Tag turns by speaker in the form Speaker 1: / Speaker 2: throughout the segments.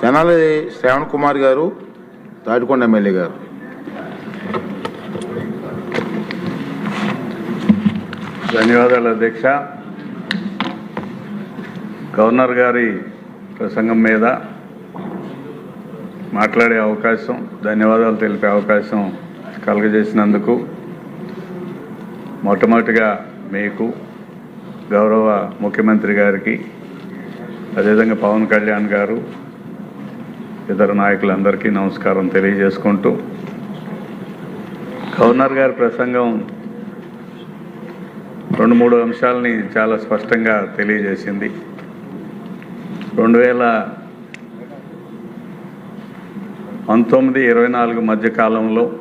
Speaker 1: తెనాలి శ్రవణ్ కుమార్ గారు తాటికొండ ఎమ్మెల్యే గారు.
Speaker 2: ధన్యవాదాలు అధ్యక్ష. గవర్నర్ గారి ప్రసంగం మీద మాట్లాడే అవకాశం ధన్యవాదాలు తెలిపే అవకాశం కలుగజేసినందుకు మొట్టమొదటిగా మీకు గౌరవ ముఖ్యమంత్రి గారికి అదేవిధంగా పవన్ కళ్యాణ్ గారు ఇతర నాయకులందరికీ నమస్కారం తెలియజేసుకుంటూ గవర్నర్ గారి ప్రసంగం రెండు మూడు అంశాలని చాలా స్పష్టంగా తెలియజేసింది. రెండు వేల పంతొమ్మిది ఇరవై నాలుగు మధ్య కాలంలో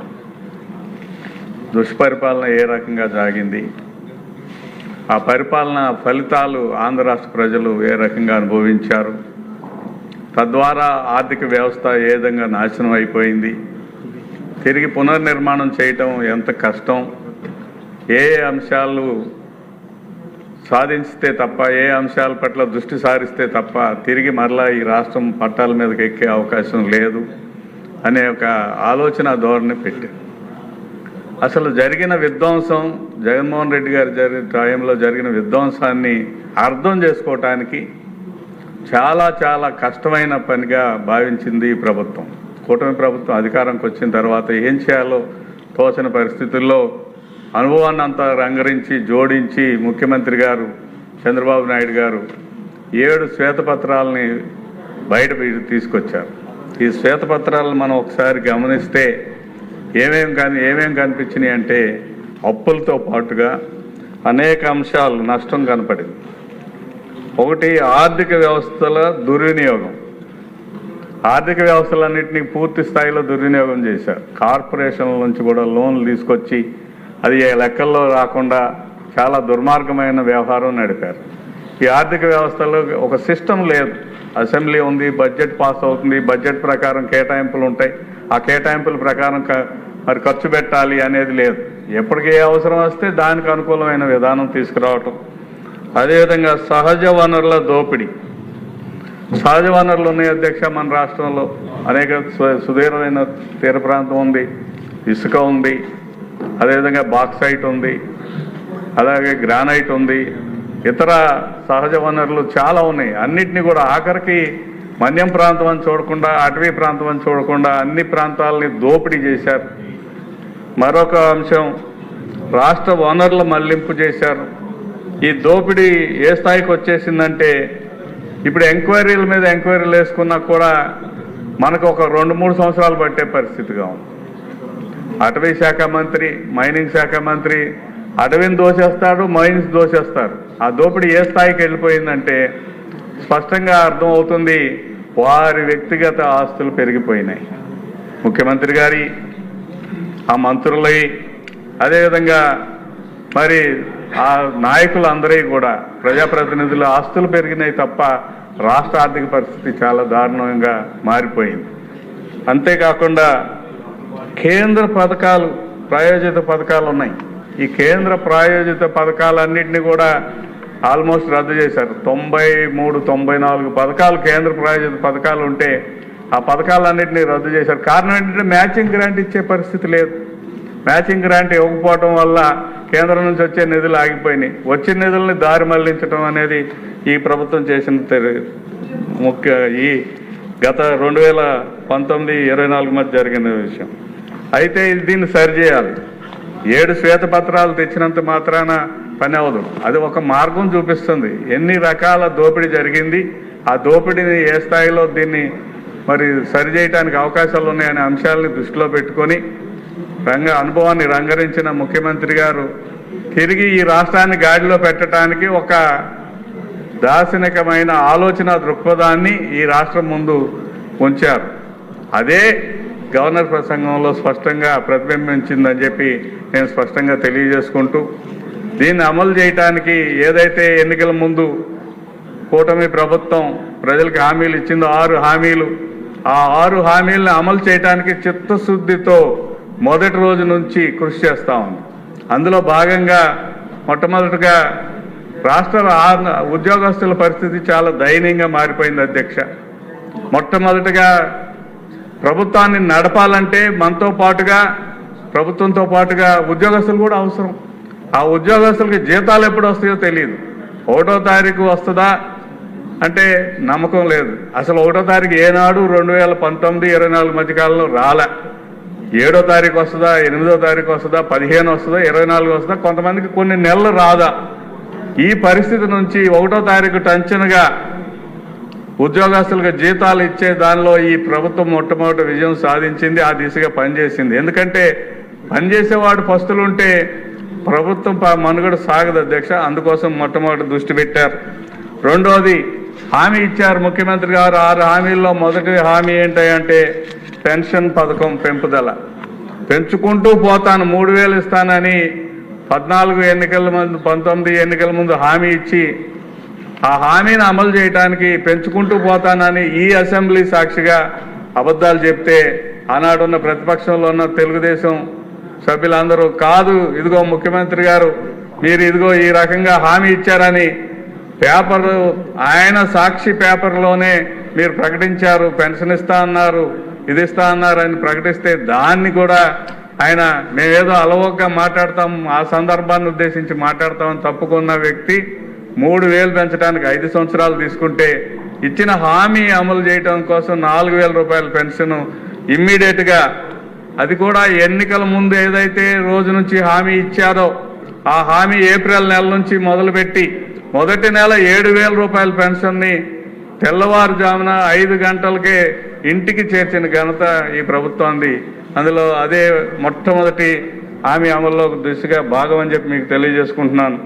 Speaker 2: దుష్పరిపాలన ఏ రకంగా సాగింది? ఆ పరిపాలన ఫలితాలు ఆంధ్ర రాష్ట్ర ప్రజలు ఏ రకంగా అనుభవించారు? తద్వారా ఆర్థిక వ్యవస్థ ఏ విధంగా నాశనం అయిపోయింది? తిరిగి పునర్నిర్మాణం చేయటం ఎంత కష్టం? ఏ ఏ అంశాలు సాధించితే తప్ప ఏ అంశాల పట్ల దృష్టి సారిస్తే తప్ప తిరిగి మరలా ఈ రాష్ట్రం పట్టాల మీదకి ఎక్కే అవకాశం లేదు అనే ఒక ఆలోచన ధోరణి పెట్టారు. అసలు జరిగిన విధ్వంసం జగన్మోహన్ రెడ్డి గారి జరిగిన టైంలో జరిగిన విధ్వంసాన్ని అర్థం చేసుకోవటానికి చాలా చాలా కష్టమైన పనిగా భావించింది ఈ ప్రభుత్వం. కూటమి ప్రభుత్వం అధికారంకి వచ్చిన తర్వాత ఏం చేయాలో తోచని పరిస్థితుల్లో అనుభవాన్ని అంతా రంగరించి జోడించి ముఖ్యమంత్రి గారు చంద్రబాబు నాయుడు గారు ఏడు శ్వేతపత్రాలని బయట తీసుకొచ్చారు. ఈ శ్వేతపత్రాలను మనం ఒకసారి గమనిస్తే ఏమేం కానీ ఏమేం కనిపించినాయి అంటే అప్పులతో పాటుగా అనేక అంశాలు నష్టం కనపడింది. ఒకటి ఆర్థిక వ్యవస్థల దుర్వినియోగం. ఆర్థిక వ్యవస్థలన్నింటినీ పూర్తి స్థాయిలో దుర్వినియోగం చేశారు. కార్పొరేషన్ల నుంచి కూడా లోన్లు తీసుకొచ్చి అది ఏ లెక్కల్లో రాకుండా చాలా దుర్మార్గమైన వ్యవహారం నడిపారు. ఈ ఆర్థిక వ్యవస్థలో ఒక సిస్టమ్ లేదు. అసెంబ్లీ ఉంది బడ్జెట్ పాస్ అవుతుంది బడ్జెట్ ప్రకారం కేటాయింపులు ఉంటాయి. ఆ కేటాయింపుల ప్రకారం మరి ఖర్చు పెట్టాలి అనేది లేదు. ఎప్పటికి ఏ అవసరం వస్తే దానికి అనుకూలమైన విధానం తీసుకురావటం. అదేవిధంగా సహజ వనరుల దోపిడీ. సహజ వనరులు ఉన్నాయి అధ్యక్ష మన రాష్ట్రంలో. అనేక సు- సుదీర్ఘమైన తీర ప్రాంతం ఉంది. ఇసుక ఉంది. అదేవిధంగా బాక్సైట్ ఉంది. అలాగే గ్రానైట్ ఉంది. ఇతర సహజ వనరులు చాలా ఉన్నాయి. అన్నిటినీ కూడా ఆఖరికి మన్యం ప్రాంతం అని చూడకుండా అటవీ ప్రాంతం అని చూడకుండా అన్ని ప్రాంతాలని దోపిడీ చేశారు. మరొక అంశం రాష్ట్ర వనరుల మళ్ళింపు చేశారు. ఈ దోపిడీ ఏ స్థాయికి వచ్చేసిందంటే ఇప్పుడు ఎంక్వైరీల మీద ఎంక్వైరీలు వేసుకున్నా కూడా మనకు ఒక రెండు మూడు సంవత్సరాలు పట్టే పరిస్థితిగా ఉంది. అటవీ శాఖ మంత్రి మైనింగ్ శాఖ మంత్రి అటవీని దోసేస్తాడు మైన్స్ దోసేస్తారు. ఆ దోపిడీ ఏ స్థాయికి వెళ్ళిపోయిందంటే స్పష్టంగా అర్థం అవుతుంది వారి వ్యక్తిగత ఆస్తులు పెరిగిపోయినాయి. ముఖ్యమంత్రి గారి ఆ మంత్రులై అదేవిధంగా మరి ఆ నాయకులందరి కూడా ప్రజాప్రతినిధుల ఆస్తులు పెరిగినాయి తప్ప రాష్ట్ర ఆర్థిక పరిస్థితి చాలా దారుణంగా మారిపోయింది. అంతేకాకుండా కేంద్ర పథకాలు ప్రాయోజిత పథకాలు ఉన్నాయి. ఈ కేంద్ర ప్రాయోజిత పథకాలన్నింటినీ కూడా ఆల్మోస్ట్ రద్దు చేశారు. తొంభై మూడు తొంభై నాలుగు పథకాలు కేంద్ర ప్రాయోజిత పథకాలు ఉంటే ఆ పథకాలన్నింటినీ రద్దు చేశారు. కారణం ఏంటంటే మ్యాచింగ్ గ్రాంట్ ఇచ్చే పరిస్థితి లేదు. మ్యాచింగ్ గ్రాంట్ ఇవ్వకపోవడం వల్ల కేంద్రం నుంచి వచ్చే నిధులు ఆగిపోయినాయి. వచ్చిన నిధుల్ని దారి మళ్ళించడం అనేది ఈ ప్రభుత్వం చేసిన ముఖ్య ఈ గత రెండు వేల పంతొమ్మిది ఇరవై నాలుగు మధ్య జరిగిన విషయం. అయితే ఇది దీన్ని సరిచేయాలి ఏడు శ్వేతపత్రాలు తెచ్చినంత మాత్రాన పని అవదు అది ఒక మార్గం చూపిస్తుంది. ఎన్ని రకాల దోపిడీ జరిగింది ఆ దోపిడీని ఏ స్థాయిలో దీన్ని మరి సరిచేయటానికి అవకాశాలు ఉన్నాయనే అంశాలని దృష్టిలో పెట్టుకొని రంగ అనుభవాన్ని రంగరించిన ముఖ్యమంత్రి గారు తిరిగి ఈ రాష్ట్రాన్ని గాడిలో పెట్టడానికి ఒక దార్శనికమైన ఆలోచన దృక్పథాన్ని ఈ రాష్ట్రం ముందు ఉంచారు. అదే గవర్నర్ ప్రసంగంలో స్పష్టంగా ప్రతిబింబించిందని చెప్పి నేను స్పష్టంగా తెలియజేసుకుంటూ దీన్ని అమలు చేయటానికి ఏదైతే ఎన్నికల ముందు కూటమి ప్రభుత్వం ప్రజలకు హామీలు ఇచ్చిందో ఆరు హామీలు ఆ ఆరు హామీలను అమలు చేయడానికి చిత్తశుద్ధితో మొదటి రోజు నుంచి కృషి చేస్తా ఉంది. అందులో భాగంగా మొట్టమొదటిగా రాష్ట్ర ఉద్యోగస్తుల పరిస్థితి చాలా దయనీయంగా మారిపోయింది అధ్యక్ష. మొట్టమొదటిగా ప్రభుత్వాన్ని నడపాలంటే మనతో పాటుగా ప్రభుత్వంతో పాటుగా ఉద్యోగస్తులు కూడా అవసరం. ఆ ఉద్యోగస్తులకి జీతాలు ఎప్పుడు వస్తాయో తెలియదు ఒకటో తారీఖు వస్తుందా అంటే నమ్మకం లేదు. అసలు ఒకటో తారీఖు ఏనాడు రెండు వేల పంతొమ్మిది ఇరవై నాలుగు మధ్యకాలంలో రాలే. ఏడో తారీఖు వస్తుందా ఎనిమిదో తారీఖు వస్తుందా పదిహేను వస్తుందా ఇరవై నాలుగు వస్తుందా కొంతమందికి కొన్ని నెలలు రాదా. ఈ పరిస్థితి నుంచి ఒకటో తారీఖు టెన్షన్గా ఉద్యోగస్తులకు జీతాలు ఇచ్చే దానిలో ఈ ప్రభుత్వం మొట్టమొదటి విజయం సాధించింది ఆ దిశగా పనిచేసింది. ఎందుకంటే పనిచేసేవాడు పస్తులుంటే ప్రభుత్వం ప- మనుగడ సాగదు అధ్యక్ష అందుకోసం మొట్టమొదటి దృష్టి పెట్టారు. రెండోది హామీ ఇచ్చారు ముఖ్యమంత్రి గారు ఆరు హామీల్లో మొదటి హామీ ఏంటంటే పెన్షన్ పథకం పెంపుదల. పెంచుకుంటూ పోతాను మూడు వేలు ఇస్తానని పద్నాలుగు ఎన్నికల ముందు పంతొమ్మిది ఎన్నికల ముందు హామీ ఇచ్చి ఆ హామీని అమలు చేయడానికి పెంచుకుంటూ పోతానని ఈ అసెంబ్లీ సాక్షిగా అబద్ధాలు చెప్తే ఆనాడున్న ప్రతిపక్షంలో ఉన్న తెలుగుదేశం సభ్యులందరూ కాదు ఇదిగో ముఖ్యమంత్రి గారు మీరు ఇదిగో ఈ రకంగా హామీ ఇచ్చారని పేపర్ ఆయన సాక్షి పేపర్లోనే మీరు ప్రకటించారు పెన్షన్ ఇస్తా అన్నారు ఇది ఇస్తా ప్రకటిస్తే దాన్ని కూడా ఆయన మేమేదో అలవోగ్గా మాట్లాడతాం ఆ సందర్భాన్ని ఉద్దేశించి మాట్లాడతామని తప్పుకున్న వ్యక్తి మూడు వేలు పెంచడానికి ఐదు సంవత్సరాలు తీసుకుంటే ఇచ్చిన హామీ అమలు చేయడం కోసం నాలుగు వేల రూపాయల పెన్షన్ ఇమ్మీడియట్గా అది కూడా ఎన్నికల ముందు ఏదైతే రోజు నుంచి హామీ ఇచ్చారో ఆ హామీ ఏప్రిల్ నెల నుంచి మొదలుపెట్టి మొదటి నెల ఏడు వేల రూపాయల పెన్షన్ని తెల్లవారుజామున ఐదు గంటలకే ఇంటికి చేర్చిన ఘనత ఈ ప్రభుత్వాన్ని అందులో అదే మొట్టమొదటి హామీ అమల్లో దిశగా భాగం అని చెప్పి మీకు తెలియజేసుకుంటున్నాను.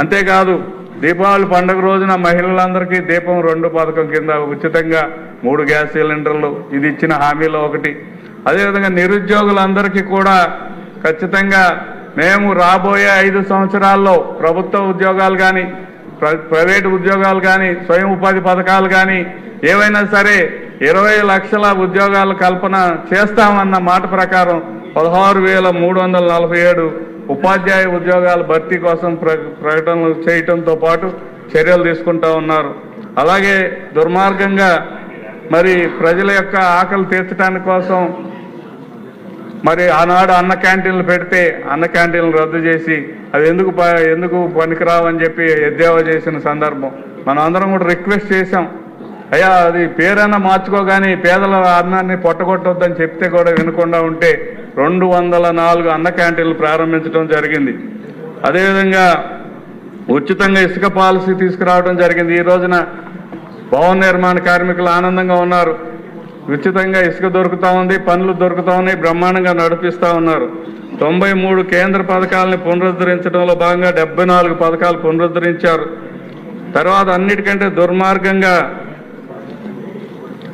Speaker 2: అంతేకాదు దీపావళి పండుగ రోజున మహిళలందరికీ దీపం రెండు పథకం కింద ఉచితంగా మూడు గ్యాస్ సిలిండర్లు ఇది ఇచ్చిన హామీలో ఒకటి. అదేవిధంగా నిరుద్యోగులందరికీ కూడా ఖచ్చితంగా మేము రాబోయే ఐదు సంవత్సరాల్లో ప్రభుత్వ ఉద్యోగాలు కానీ ప్రైవేట్ ఉద్యోగాలు కానీ స్వయం ఉపాధి పథకాలు కానీ ఏవైనా సరే ఇరవై లక్షల ఉద్యోగాల కల్పన చేస్తామన్న మాట ప్రకారం పదహారు వేల మూడు వందల నలభై ఏడు ఉపాధ్యాయ ఉద్యోగాల భర్తీ కోసం ప్ర ప్రకటనలు చేయటంతో పాటు చర్యలు తీసుకుంటా ఉన్నారు. అలాగే దుర్మార్గంగా మరి ప్రజల యొక్క ఆకలి తీర్చడానికి కోసం మరి ఆనాడు అన్న క్యాంటీన్లు పెడితే అన్న క్యాంటీన్లు రద్దు చేసి అది ఎందుకు ప- ఎందుకు పనికిరావని చెప్పి ఎద్దేవా చేసిన సందర్భం. మనం అందరం కూడా రిక్వెస్ట్ చేశాం. అయ్యా అది పేరైనా మార్చుకోగాని పేదల అన్నాన్ని పొట్టగొట్టొద్దని చెప్తే కూడా వినకుండా ఉంటే రెండు వందల నాలుగు అన్న క్యాంటీన్లు ప్రారంభించడం జరిగింది. అదేవిధంగా ఉచితంగా ఇసుక పాలసీ తీసుకురావడం జరిగింది. ఈ రోజున భవన నిర్మాణ కార్మికులు ఆనందంగా ఉన్నారు. ఉచితంగా ఇసుక దొరుకుతూ ఉంది పనులు దొరుకుతూ ఉన్నాయి బ్రహ్మాండంగా నడిపిస్తా ఉన్నారు. తొంభై మూడు కేంద్ర పథకాలని పునరుద్ధరించడంలో భాగంగా డెబ్బై నాలుగు పథకాలు పునరుద్ధరించారు. తర్వాత అన్నిటికంటే దుర్మార్గంగా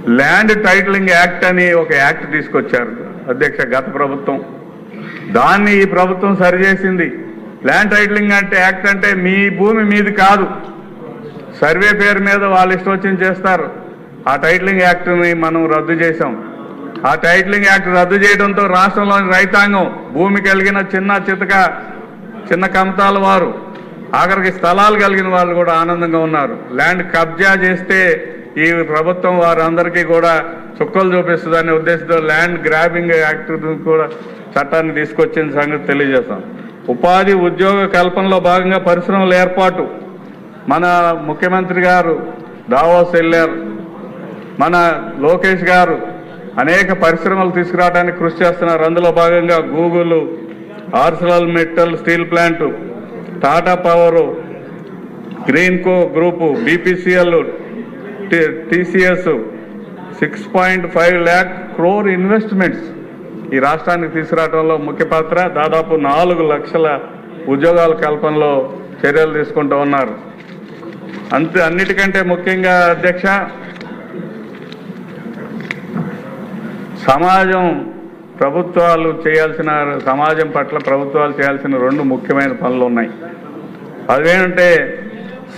Speaker 2: ల్యాండ్ టైటిలింగ్ యాక్ట్ అని ఒక యాక్ట్ తీసుకొచ్చారు అధ్యక్ష గత ప్రభుత్వం. దాన్ని ఈ ప్రభుత్వం సరిచేసింది. ల్యాండ్ టైటిలింగ్ అంటే యాక్ట్ అంటే మీ భూమి మీది కాదు. సర్వే పేరు మీద వాళ్ళు ఇష్టం వచ్చింది చేస్తారు. ఆ టైటిలింగ్ యాక్ట్ని మనం రద్దు చేశాం. ఆ టైటిలింగ్ యాక్ట్ రద్దు చేయడంతో రాష్ట్రంలోని రైతాంగం భూమి కలిగిన చిన్న చితక చిన్న కమతాల వారు ఆఖరికి స్థలాలు కలిగిన వాళ్ళు కూడా ఆనందంగా ఉన్నారు. ల్యాండ్ కబ్జా చేస్తే ఈ ప్రభుత్వం వారందరికీ కూడా చుక్కలు చూపిస్తుందనే ఉద్దేశంతో ల్యాండ్ గ్రాబింగ్ యాక్ట్ కూడా చట్టాన్ని తీసుకొచ్చిన సంగతి తెలియజేస్తాం. ఉపాధి ఉద్యోగ కల్పనలో భాగంగా పరిశ్రమల ఏర్పాటు. మన ముఖ్యమంత్రి గారు దావోస్ వెళ్ళారు. మన లోకేష్ గారు అనేక పరిశ్రమలు తీసుకురావడానికి కృషి చేస్తున్నారు. అందులో భాగంగా Google Arcelor Mittal steel plant Tata power Greenko group BPCL TCS six point five lakh crore investments ఈ రాష్ట్రానికి తీసుకురావడంలో ముఖ్య పాత్ర. దాదాపు నాలుగు లక్షల ఉద్యోగాల కల్పనలో చర్యలు తీసుకుంటూ ఉన్నారు. అంతే అన్నిటికంటే ముఖ్యంగా అధ్యక్ష సమాజం ప్రభుత్వాలు చేయాల్సిన సమాజం పట్ల ప్రభుత్వాలు చేయాల్సిన రెండు ముఖ్యమైన పనులు ఉన్నాయి. అదేంటంటే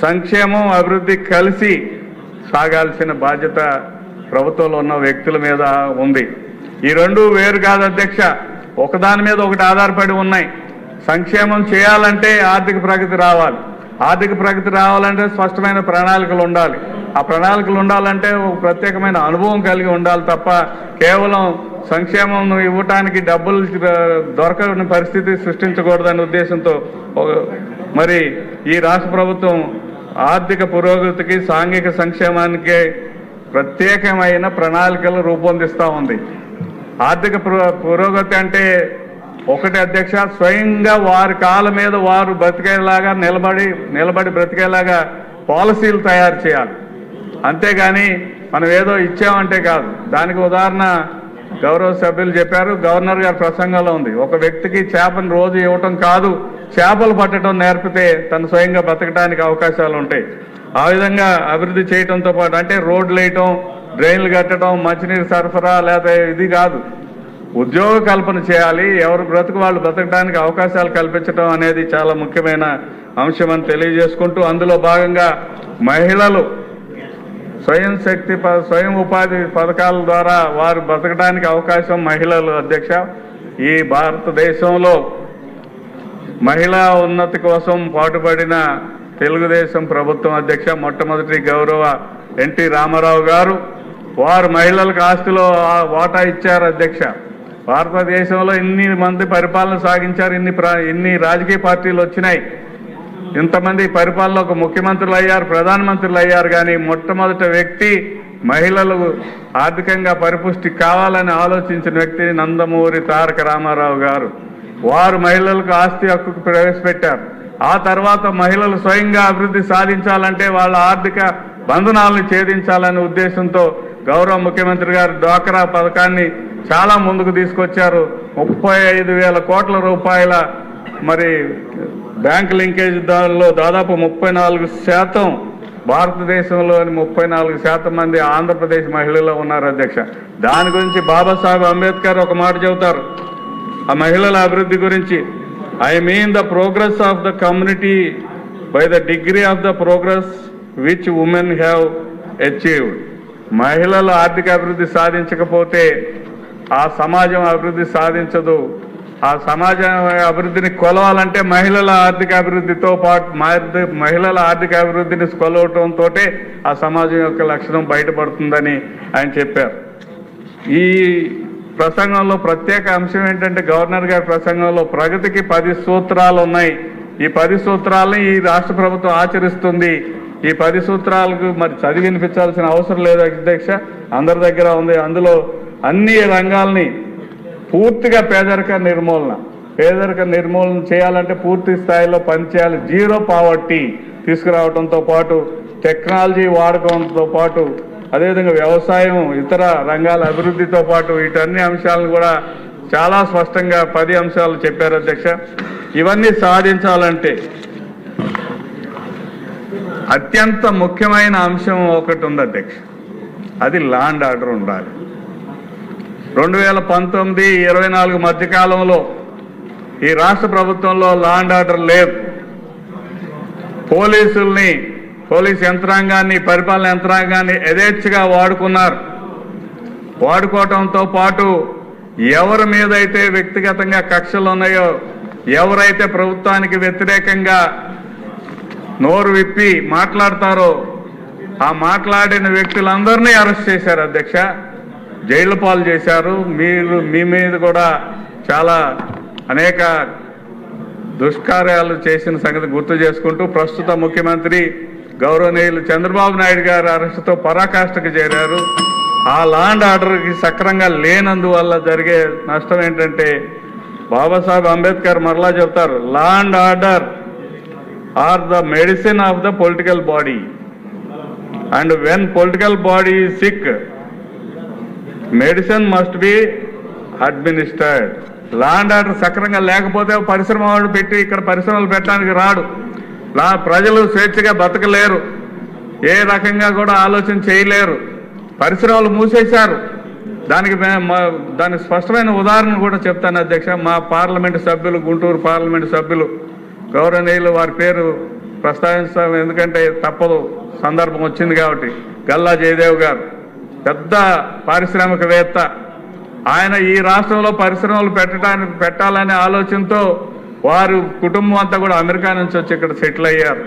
Speaker 2: సంక్షేమం అభివృద్ధి కలిసి సాగాల్సిన బాధ్యత ప్రభుత్వంలో ఉన్న వ్యక్తుల మీద ఉంది. ఈ రెండు వేరు కాదు అధ్యక్ష ఒకదాని మీద ఒకటి ఆధారపడి ఉన్నాయి. సంక్షేమం చేయాలంటే ఆర్థిక ప్రగతి రావాలి. ఆర్థిక ప్రగతి రావాలంటే స్పష్టమైన ప్రణాళికలు ఉండాలి. ఆ ప్రణాళికలు ఉండాలంటే ఒక ప్రత్యేకమైన అనుభవం కలిగి ఉండాలి తప్ప కేవలం సంక్షేమం ఇవ్వటానికి డబ్బులు దొరకని పరిస్థితి సృష్టించకూడదనే ఉద్దేశంతో మరి ఈ రాష్ట్ర ప్రభుత్వం ఆర్థిక పురోగతికి సాంఘిక సంక్షేమానికి ప్రత్యేకమైన ప్రణాళికలు రూపొందిస్తూ ఉంది. ఆర్థిక పురో- పురోగతి అంటే ఒకటి అధ్యక్ష స్వయంగా వారి కాళ్ళ మీద వారు బ్రతికేలాగా నిలబడి నిలబడి బ్రతికేలాగా పాలసీలు తయారు చేయాలి. అంతేగాని మనం ఏదో ఇచ్చామంటే కాదు. దానికి ఉదాహరణ గౌరవ సభ్యులు చెప్పారు గవర్నర్ గారి ప్రసంగంలో ఉంది. ఒక వ్యక్తికి చేపను రోజు ఇవ్వటం కాదు చేపలు పట్టడం నేర్పితే తను స్వయంగా బతకడానికి అవకాశాలు ఉంటాయి. ఆ విధంగా అభివృద్ధి చేయటంతో పాటు అంటే రోడ్లు వేయటం డ్రైన్లు కట్టడం మంచినీరు సరఫరా లేదా ఇది కాదు. ఉద్యోగ కల్పన చేయాలి ఎవరు బ్రతుకు వాళ్ళు బ్రతకడానికి అవకాశాలు కల్పించడం అనేది చాలా ముఖ్యమైన అంశం అని తెలియజేసుకుంటూ అందులో భాగంగా మహిళలు స్వయం శక్తి ప- స్వయం ఉపాధి పథకాల ద్వారా వారు బ్రతకడానికి అవకాశం మహిళలు అధ్యక్ష. ఈ భారతదేశంలో మహిళా ఉన్నతి కోసం పాటుపడిన తెలుగుదేశం ప్రభుత్వం అధ్యక్ష మొట్టమొదటి గౌరవ ఎన్టీ రామారావు గారు. వారు మహిళలకు ఆస్తిలో వాటా ఇచ్చారు అధ్యక్ష. భారతదేశంలో ఇన్ని మంది పరిపాలన సాగించారు ఇన్ని ఇన్ని రాజకీయ పార్టీలు వచ్చినాయి. ఇంతమంది పరిపాలనకు ముఖ్యమంత్రులు అయ్యారు ప్రధానమంత్రులు అయ్యారు కానీ మొట్టమొదటి వ్యక్తి మహిళలు ఆర్థికంగా పరిపుష్టి కావాలని ఆలోచించిన వ్యక్తి నందమూరి తారక రామారావు గారు. వారు మహిళలకు ఆస్తి హక్కుకు ప్రవేశపెట్టారు. ఆ తర్వాత మహిళలు స్వయంగా అభివృద్ధి సాధించాలంటే వాళ్ళ ఆర్థిక బంధనాలను ఛేదించాలనే ఉద్దేశంతో గౌరవ ముఖ్యమంత్రి గారు డ్వాక్రా పథకాన్ని చాలా ముందుకు తీసుకొచ్చారు. ముప్పై ఐదు వేల కోట్ల రూపాయల మరి బ్యాంక్ లింకేజ్ దానిలో దాదాపు ముప్పై నాలుగు శాతం భారతదేశంలోని ముప్పై నాలుగు శాతం మంది ఆంధ్రప్రదేశ్ మహిళలు ఉన్నారు అధ్యక్ష. దాని గురించి బాబాసాహెబ్ అంబేద్కర్ ఒక మాట చెబుతారు. ఆ మహిళల అభివృద్ధి గురించి I mean the progress of the community by the degree of the progress which women have achieved. మహిళలు ఆర్థిక అభివృద్ధి సాధించకపోతే ఆ సమాజం అభివృద్ధి సాధించదు. ఆ సమాజం అభివృద్ధిని కొలవాలంటే మహిళల ఆర్థిక అభివృద్ధితో పాటు మహిళల ఆర్థిక అభివృద్ధిని కొలవటంతో ఆ సమాజం యొక్క లక్షణం బయటపడుతుందని ఆయన చెప్పారు. ఈ ప్రసంగంలో ప్రత్యేక అంశం ఏంటంటే గవర్నర్ గారి ప్రసంగంలో ప్రగతికి పది సూత్రాలు ఉన్నాయి. ఈ పది సూత్రాలని ఈ రాష్ట్ర ప్రభుత్వం ఆచరిస్తుంది. ఈ పది సూత్రాలకు మరి చదివి వినిపించాల్సిన అవసరం లేదు అధ్యక్ష. అందరి దగ్గర ఉంది. అందులో అన్ని రంగాల్ని పూర్తిగా పేదరిక నిర్మూలన. పేదరిక నిర్మూలన చేయాలంటే పూర్తి స్థాయిలో పనిచేయాలి జీరో పావర్టీ తీసుకురావడంతో పాటు టెక్నాలజీ వాడకంతో పాటు అదేవిధంగా వ్యవసాయం ఇతర రంగాల అభివృద్ధితో పాటు వీటన్ని అంశాలను కూడా చాలా స్పష్టంగా పది అంశాలు చెప్పారు అధ్యక్ష. ఇవన్నీ సాధించాలంటే అత్యంత ముఖ్యమైన అంశం ఒకటి ఉంది అధ్యక్ష. అది లాండ్ ఆర్డర్ ఉండాలి. రెండు వేల పంతొమ్మిది ఇరవై నాలుగు మధ్యకాలంలో ఈ రాష్ట్ర ప్రభుత్వంలో లాండ్ ఆర్డర్ లేదు. పోలీసుల్ని పోలీస్ యంత్రాంగాన్ని పరిపాలన యంత్రాంగాన్ని యథేచ్ఛగా వాడుకున్నారు. వాడుకోవటంతో పాటు ఎవరి మీద అయితే వ్యక్తిగతంగా కక్షలు ఉన్నాయో ఎవరైతే ప్రభుత్వానికి వ్యతిరేకంగా నోరు విప్పి మాట్లాడతారో ఆ మాట్లాడిన వ్యక్తులందరినీ అరెస్ట్ చేశారు అధ్యక్ష. జైలు పాలు చేశారు. మీరు మీ మీద కూడా చాలా అనేక దుష్కార్యాలు చేసిన సంగతి గుర్తు చేసుకుంటూ ప్రస్తుత ముఖ్యమంత్రి గౌరవనీయులు చంద్రబాబు నాయుడు గారి అరెస్టుతో పరాకాష్ఠకు చేరారు. ఆ లాండ్ ఆర్డర్కి సక్రంగా లేనందువల్ల జరిగే నష్టం ఏంటంటే బాబాసాహెబ్ అంబేద్కర్ మరలా చెప్తారు law and order are the medicine of the political body. And when political body sick medicine must be administered. Law and order సక్రంగా లేకపోతే పరిశ్రమ వాడు పెట్టి ఇక్కడ పరిశ్రమలు పెట్టడానికి రాడు. లా ప్రజలు స్వేచ్ఛగా బతకలేరు. ఏ రకంగా కూడా ఆలోచన చేయలేరు. పరిశ్రమలు మూసేశారు. దానికి దానికి స్పష్టమైన ఉదాహరణ కూడా చెప్తాను అధ్యక్ష. మా పార్లమెంటు సభ్యులు గుంటూరు పార్లమెంటు సభ్యులు గౌరవనీయులు వారి పేరు ప్రస్తావిస్తాం ఎందుకంటే తప్పదు సందర్భం వచ్చింది కాబట్టి. గల్లా జయదేవ్ గారు. పెద్ద పారిశ్రామికవేత్త. ఆయన ఈ రాష్ట్రంలో పరిశ్రమలు పెట్టడానికి పెట్టాలనే ఆలోచనతో వారు కుటుంబం అంతా కూడా అమెరికా నుంచి వచ్చి ఇక్కడ సెటిల్ అయ్యారు.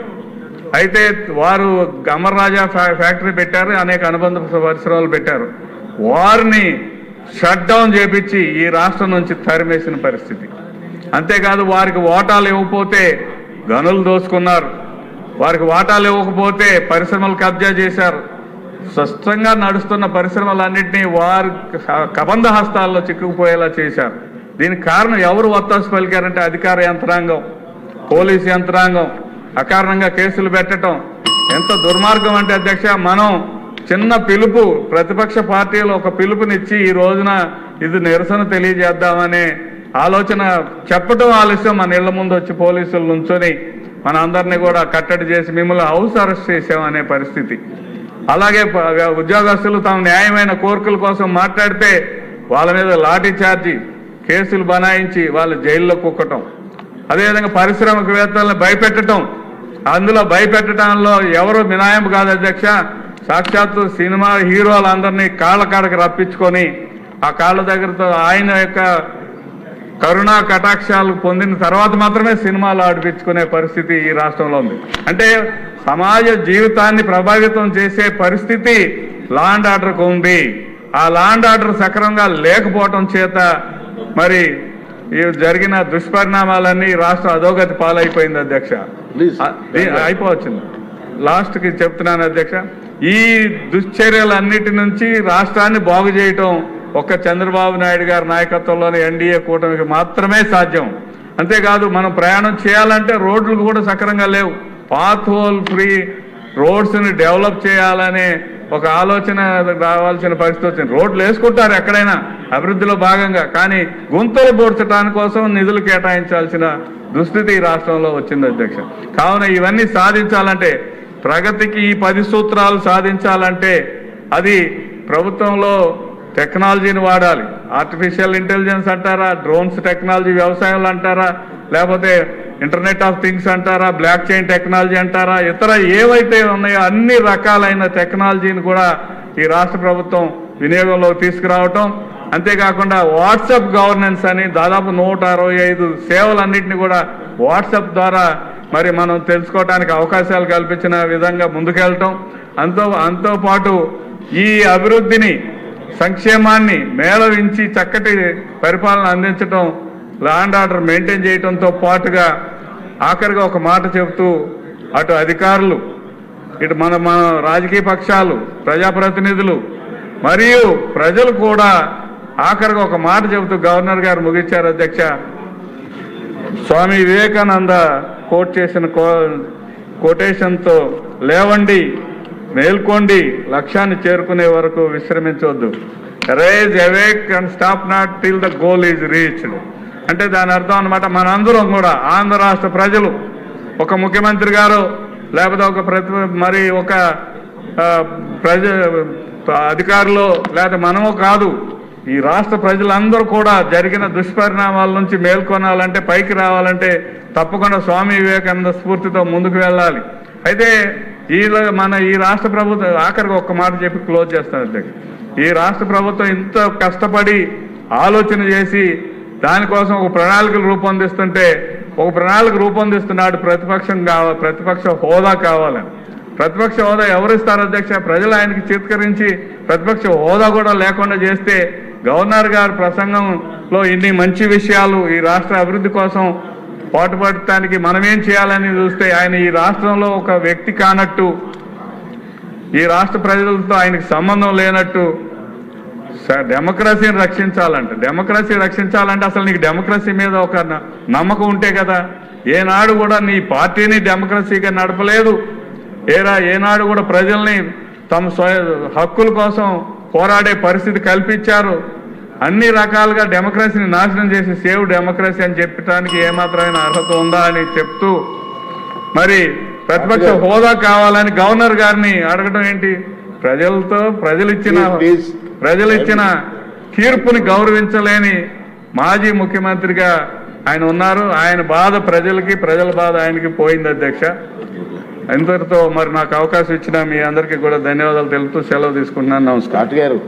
Speaker 2: అయితే వారు అమర్ రాజా ఫ్యా- ఫ్యాక్టరీ పెట్టారు అనేక అనుబంధ పరిశ్రమలు పెట్టారు. వారిని షట్ డౌన్ చేపించి ఈ రాష్ట్రం నుంచి తరిమేసిన పరిస్థితి. అంతేకాదు వారికి ఓటాలు ఇవ్వకపోతే గనులు దోచుకున్నారు వారికి వాటాలు ఇవ్వకపోతే పరిశ్రమలు కబ్జా చేశారు. స్పష్టంగా నడుస్తున్న పరిశ్రమలన్నింటినీ వారు కబంధ హస్తాల్లో చిక్కుకుపోయేలా చేశారు. దీనికి కారణం ఎవరు వత్తాసు పలికారంటే అధికార యంత్రాంగం పోలీస్ యంత్రాంగం. అకారణంగా కేసులు పెట్టడం ఎంత దుర్మార్గం అంటే అధ్యక్ష మనం చిన్న పిలుపు ప్రతిపక్ష పార్టీలు ఒక పిలుపునిచ్చి ఈ రోజున ఇది నిరసన తెలియజేద్దామనే ఆలోచన చెప్పడం ఆలస్యం. మన ఇళ్ళ ముందు వచ్చి పోలీసులు నుంచొని మన అందరినీ కూడా కట్టడి చేసి మిమ్మల్ని హౌస్ అరెస్ట్ చేసామనే పరిస్థితి. అలాగే ఉద్యోగస్తులు తమ న్యాయమైన కోరికల కోసం మాట్లాడితే వాళ్ళ మీద లాఠీ చార్జీ కేసులు బనాయించి వాళ్ళు జైల్లో కుక్కటం. అదేవిధంగా పారిశ్రామికవేత్తలను భయపెట్టడం అందులో భయపెట్టడంలో ఎవరు మినాయం కాదు అధ్యక్ష. సాక్షాత్తు సినిమా హీరోలందరినీ కాళ్ళ కాడకి రప్పించుకొని ఆ కాళ్ళ దగ్గరతో ఆయన యొక్క కరుణా కటాక్షాలు పొందిన తర్వాత మాత్రమే సినిమాలు ఆడిపించుకునే పరిస్థితి ఈ రాష్ట్రంలో ఉంది. అంటే సమాజ జీవితాన్ని ప్రభావితం చేసే పరిస్థితి లాండ్ ఆర్డర్కు ఉంది. ఆ లాండ్ ఆర్డర్ సక్రమంగా లేకపోవటం చేత మరి ఈ జరిగిన దుష్పరిణామాలన్నీ రాష్ట్రం అధోగతి పాలైపోయింది అధ్యక్ష. అయిపోవచ్చింది. లాస్ట్కి చెప్తున్నాను అధ్యక్ష ఈ దుశ్చర్యలన్నిటి నుంచి రాష్ట్రాన్ని బాగు చేయటం ఒక్క చంద్రబాబు నాయుడు గారి నాయకత్వంలోని ఎన్డీఏ కూటమికి మాత్రమే సాధ్యం. అంతేకాదు మనం ప్రయాణం చేయాలంటే రోడ్లు కూడా సక్రంగా లేవు. పాత్ హోల్ ఫ్రీ రోడ్స్ని డెవలప్ చేయాలనే ఒక ఆలోచన రావాల్సిన పరిస్థితి వచ్చింది. రోడ్లు వేసుకుంటారు ఎక్కడైనా అభివృద్ధిలో భాగంగా కానీ గుంతలు పూడ్చడానికి కోసం నిధులు కేటాయించాల్సిన దుస్థితి ఈ రాష్ట్రంలో వచ్చింది అధ్యక్ష. కావున ఇవన్నీ సాధించాలంటే ప్రగతికి ఈ పది సూత్రాలు సాధించాలంటే అది ప్రభుత్వంలో టెక్నాలజీని వాడాలి. ఆర్టిఫిషియల్ ఇంటెలిజెన్స్ అంటారా డ్రోన్స్ టెక్నాలజీ వ్యవసాయంలో అంటారా లేకపోతే ఇంటర్నెట్ ఆఫ్ థింగ్స్ అంటారా బ్లాక్ చైన్ టెక్నాలజీ అంటారా ఇతర ఏవైతే ఉన్నాయో అన్ని రకాలైన టెక్నాలజీని కూడా ఈ రాష్ట్ర ప్రభుత్వం వినియోగంలోకి తీసుకురావటం. అంతేకాకుండా వాట్సాప్ గవర్నెన్స్ అని దాదాపు నూట అరవై ఐదు సేవలన్నింటినీ కూడా వాట్సాప్ ద్వారా మరి మనం తెలుసుకోవడానికి అవకాశాలు కల్పించిన విధంగా ముందుకెళ్ళటం. అంతో అంతో పాటు ఈ అభివృద్ధిని సంక్షేమాన్ని మేళవించి చక్కటి పరిపాలన అందించడం ల్యాండ్ ఆర్డర్ మెయింటైన్ చేయడంతో పాటుగా ఆఖరిగా ఒక మాట చెబుతూ అటు అధికారులు ఇటు మన మన రాజకీయ పక్షాలు ప్రజాప్రతినిధులు మరియు ప్రజలు కూడా ఆఖరిగా ఒక మాట చెబుతూ గవర్నర్ గారు ముగించారు అధ్యక్ష. స్వామి వివేకానంద కోట్ చేసిన కో లేవండి మేల్కోండి లక్ష్యాన్ని చేరుకునే వరకు విశ్రమించవద్దు rise awake and stop not till the goal is reached. అంటే దాని అర్థం అనమాట మనందరం కూడా ఆంధ్ర రాష్ట్ర ప్రజలు ఒక ముఖ్యమంత్రి గారు లేకపోతే ఒక ప్రతి మరి ఒక ప్రజ అధికారులు లేకపోతే మనము కాదు ఈ రాష్ట్ర ప్రజలందరూ కూడా జరిగిన దుష్పరిణామాల నుంచి మేల్కొనాలంటే పైకి రావాలంటే తప్పకుండా స్వామి వివేకానంద స్ఫూర్తితో ముందుకు వెళ్ళాలి. అయితే ఈ మన ఈ రాష్ట్ర ప్రభుత్వం ఆఖరికి ఒక్క మాట చెప్పి క్లోజ్ చేస్తాను ఈ రాష్ట్ర ప్రభుత్వం ఇంత కష్టపడి ఆలోచన చేసి దానికోసం ఒక ప్రణాళికలు రూపొందిస్తుంటే ఒక ప్రణాళిక రూపొందిస్తున్నాడు ప్రతిపక్షం కావాలి ప్రతిపక్ష హోదా కావాలని. ప్రతిపక్ష హోదా ఎవరు ఇస్తారు అధ్యక్ష? ప్రజలు ఆయనకి చిత్కరించి ప్రతిపక్ష హోదా కూడా లేకుండా చేస్తే గవర్నర్ గారి ప్రసంగంలో ఇన్ని మంచి విషయాలు ఈ రాష్ట్ర అభివృద్ధి కోసం పాటుపడటానికి మనం ఏం చేయాలని చూస్తే ఆయన ఈ రాష్ట్రంలో ఒక వ్యక్తి కానట్టు ఈ రాష్ట్ర ప్రజలతో ఆయనకి సంబంధం లేనట్టు స- డెమోక్రసీని రక్షించాలంటే. డెమోక్రసీ రక్షించాలంటే అసలు నీకు డెమోక్రసీ మీద ఒక నమ్మకం ఉంటే కదా. ఏనాడు కూడా నీ పార్టీని డెమోక్రసీగా నడపలేదు. ఏరా ఏనాడు కూడా ప్రజల్ని తమ హక్కుల కోసం పోరాడే పరిస్థితి కల్పించారు. అన్ని రకాలుగా డెమోక్రసీని నాశనం చేసి సేవ్ డెమోక్రసీ అని చెప్పడానికి ఏమాత్రమైన అర్హత ఉందా అని చెప్తూ మరి ప్రతిపక్ష హోదా కావాలని గవర్నర్ గారిని అడగడం ఏంటి? ప్రజలతో ప్రజలు ఇచ్చిన. ప్రజలు ఇచ్చిన తీర్పుని గౌరవించలేని మాజీ ముఖ్యమంత్రిగా ఆయన ఉన్నారు. ఆయన బాధ ప్రజలకి ప్రజల బాధ ఆయనకి పోయింది అధ్యక్ష. ఇంతటితో మరి నాకు అవకాశం ఇచ్చిన మీ అందరికీ కూడా ధన్యవాదాలు తెలుపుతూ సెలవు తీసుకుంటున్నాను. నమస్కారం.
Speaker 1: గారు